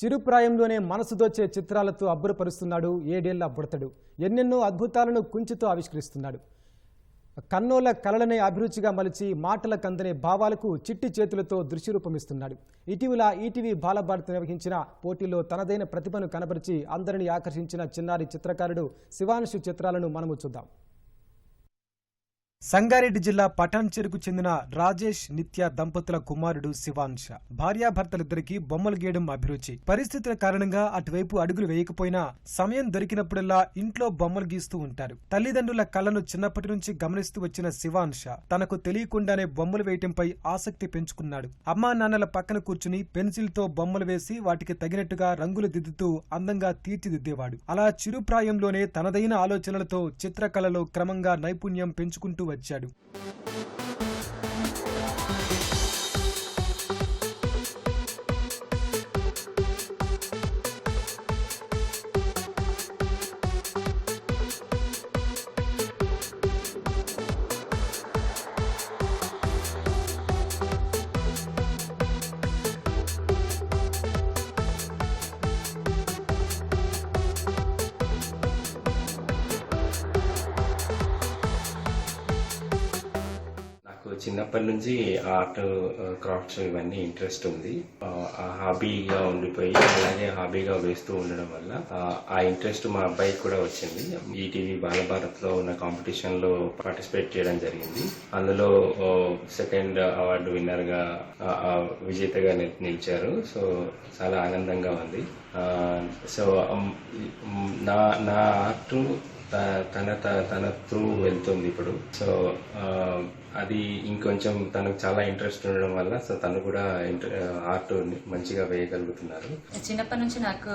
చిరుప్రాయంలోనే మనసు దోచే చిత్రాలతో అబ్బురపరుస్తున్నాడు ఏడేళ్ళ బుడతడు. ఎన్నెన్నో అద్భుతాలను కుంచుతో ఆవిష్కరిస్తున్నాడు. కన్నోల కలలనే అభిరుచిగా మలిచి మాటల కందనే భావాలకు చిట్టి చేతులతో దృశ్యరూపమిస్తున్నాడు. ఇటీవల ఈటీవీ బాలభారత్ నిర్వహించిన పోటీలో తనదైన ప్రతిభను కనబరిచి అందరినీ ఆకర్షించిన చిన్నారి చిత్రకారుడు శివాంశు చిత్రాలను మనము చూద్దాం. సంగారెడ్డి జిల్లా పటాన్ చెరుకు చెందిన రాజేష్ నిత్య దంపతుల కుమారుడు శివాంశ. భార్యాభర్తలిద్దరికీ బొమ్మలు గీయడం అభిరుచి. పరిస్థితుల కారణంగా అటువైపు అడుగులు వేయకపోయినా సమయం దొరికినప్పుడల్లా ఇంట్లో బొమ్మలు గీస్తూ ఉంటారు. తల్లిదండ్రుల కళను చిన్నప్పటి నుంచి గమనిస్తూ వచ్చిన శివాంశ తనకు తెలియకుండానే బొమ్మలు వేయటంపై ఆసక్తి పెంచుకున్నాడు. అమ్మా నాన్నల పక్కన కూర్చుని పెన్సిల్తో బొమ్మలు వేసి వాటికి తగినట్టుగా రంగులు దిద్దుతూ అందంగా తీర్చిదిద్దేవాడు. అలా చిరుప్రాయంలోనే తనదైన ఆలోచనలతో చిత్రకళలో క్రమంగా నైపుణ్యం పెంచుకుంటూ వచ్చాడు. చిన్నప్పటి నుంచి ఆర్ట్ క్రాఫ్ట్స్ ఇవన్నీ ఇంట్రెస్ట్ ఉంది. ఆ, హాబీగా ఉండిపోయి అలాగే హాబీగా వేస్తూ ఉండడం వల్ల ఆ, ఇంట్రెస్ట్ మా అబ్బాయికి కూడా వచ్చింది. ఈటీవీ బాలభారత్లో ఉన్న కాంపిటీషన్లో పార్టిసిపేట్ చేయడం జరిగింది. అందులో సెకండ్ అవార్డు విన్నర్గా విజేతగా నిలిచారు. సో చాలా ఆనందంగా ఉంది. సో నా నా ఆర్ట్ తన త- తన త్రూ వెళ్తుంది ఇప్పుడు. సో అది ఇంకొంచెం తనకు చాలా ఇంట్రెస్ట్ ఉండడం వల్ల సో తను కూడా ఆర్ట్ మంచిగా వేయగలుగుతున్నారు. చిన్నప్పటి నుంచి నాకు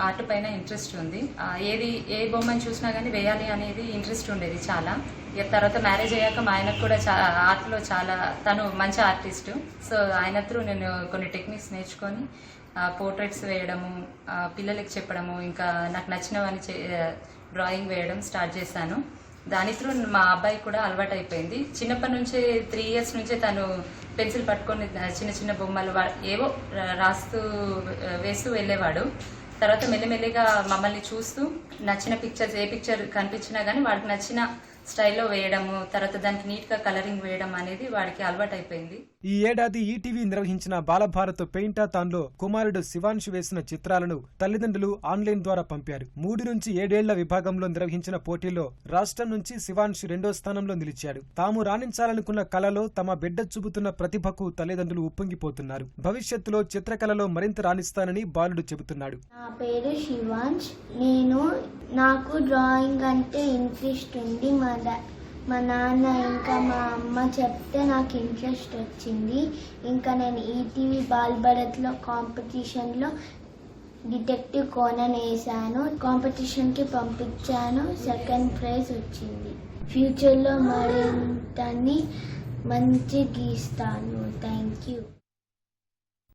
ఆర్ట్ పైన ఇంట్రెస్ట్ ఉంది. ఏది ఏ బొమ్మను చూసినా కానీ వేయాలి అనేది ఇంట్రెస్ట్ ఉండేది చాలా. ఇక తర్వాత మ్యారేజ్ అయ్యాక మా ఆయనకు కూడా చా ఆర్ట్లో చాలా తను మంచి ఆర్టిస్ట్ సో ఆయన త్రూ నేను కొన్ని టెక్నిక్స్ నేర్చుకొని పోర్ట్రేట్స్ వేయడము పిల్లలకి చెప్పడము ఇంకా నాకు నచ్చినవని చే డ్రాయింగ్ వేయడం స్టార్ట్ చేశాను. దాని త్రూ మా అబ్బాయి కూడా అలవాటు అయిపోయింది చిన్నప్పటి నుంచే త్రీ ఇయర్స్ నుంచే తను పెన్సిల్ పట్టుకొని చిన్న చిన్న బొమ్మలు ఏవో రాస్తూ వేస్తూ వెళ్ళేవాడు. తర్వాత మెల్లిమెల్లిగా మమ్మల్ని చూస్తూ నచ్చిన పిక్చర్స్ ఏ పిక్చర్ కనిపించినా కానీ వాడికి నచ్చిన స్టైల్లో వేయడము తర్వాత దానికి నీట్గా కలరింగ్ వేయడం అనేది వాడికి అలవాటు అయిపోయింది ఈ ఏడాది ఈటీవీ నిర్వహించిన బాలభారత్ పెయింటాథాన్లో కుమారుడు శివాన్షు వేసిన చిత్రాలను తల్లిదండ్రులు ఆన్లైన్ ద్వారా పంపారు. మూడు నుంచి ఏడేళ్ళ విభాగంలో నిర్వహించిన పోటీలో రాష్ట్రం నుంచి శివాన్షు రెండో స్థానంలో నిలిచాడు. తాము రాణించాలనుకున్న కళలో తమ బిడ్డ చూపుతున్న ప్రతిభకు తల్లిదండ్రులు ఉప్పొంగిపోతున్నారు. భవిష్యత్తులో చిత్రకళలో మరింత రాణిస్తానని బాలుడు చెబుతున్నాడు. నా పేరు శివాంశ్. నేను నాకు డ్రాయింగ్ అంటే ఇంట్రెస్ట్ ఉంది. మా మా నాన్న ఇంకా మా అమ్మ చెప్తే నాకు ఇంట్రెస్ట్ వచ్చింది. ఇంకా నేను ఈటీవీ బాల్భరత్లో కాంపిటీషన్లో డిటెక్టివ్ కోనన్ వేసాను కాంపిటీషన్కి పంపించాను. సెకండ్ ప్రైజ్ వచ్చింది. ఫ్యూచర్లో మరింతని మంచి గీస్తాను థ్యాంక్ యూ